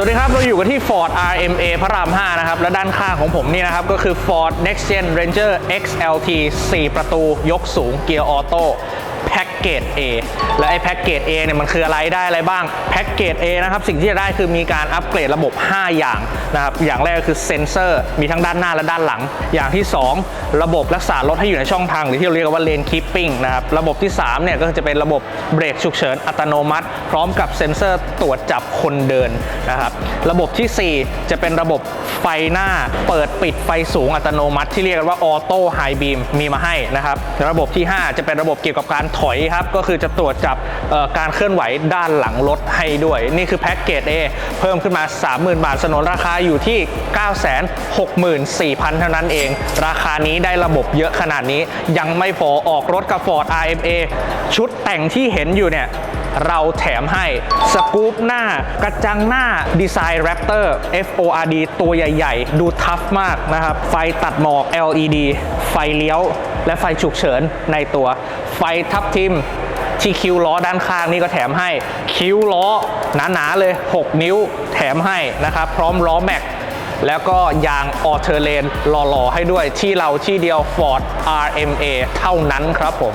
สวัสดีครับ เราอยู่กันที่ Ford RMA พระราม 5 นะครับ และด้านข้างของผมนี่นะครับ ก็คือ Ford Next Gen Ranger XLT 4 ประตูยกสูงเกียร์ออโต้ แพ็กเกจ A และไอ้แพ็กเกจ A เนี่ยมันคืออะไรได้อะไรบ้างแพ็กเกจ A นะครับสิ่งที่จะได้คือมีการอัปเกรดระบบ 5 อย่างนะครับอย่างแรกคือเซนเซอร์มีทั้งด้านหน้าและด้านหลัง อย่างที่ 2 ระบบรักษารถให้อยู่ในช่องทาง หรือที่เราเรียกว่าเลนคีปปิ้งนะครับระบบที่3เนี่ยก็จะเป็นระบบเบรกฉุกเฉินอัตโนมัติ พร้อมกับเซ็นเซอร์ตรวจจับคนเดินนะครับระบบทีสี่ 4 จะเป็นระบบไฟหน้าเปิดปิดไฟสูงอัตโนมัติ ที่เรียกกันว่าออโต้ไฮบีมมีมาให้นะครับระบบที่ 5 จะเป็นระบบเกี่ยวกับการถอยครับก็คือจะตรวจจับการเคลื่อนไหวด้านหลังรถให้ด้วย นี่คือแพ็กเกจ A เพิ่มขึ้นมา 30,000 บาทสนนราคาอยู่ที่ 964,000 เท่านั้นเอง ราคานี้ได้ระบบเยอะขนาดนี้ ยังไม่พอออกรถกับ Ford RMA ชุดแต่งที่เห็นอยู่เนี่ยเราแถมให้สกู๊ปหน้ากระจังหน้าดีไซน์ Raptor FORD ตัวใหญ่ ๆ ดูทัฟมากนะครับ ไฟตัดหมอก LED ไฟเลี้ยว และไฟฉุกเฉินในตัว ไฟทับทิมที่คิ้วล้อด้านข้างนี่ก็แถมให้คิ้วล้อหนาๆเลย 6 นิ้วแถมให้นะครับ พร้อมล้อแม็กแล้วก็ยางออเทอร์เลนหล่อๆให้ด้วยที่เราที่เดียว Ford RMA เท่านั้นครับผม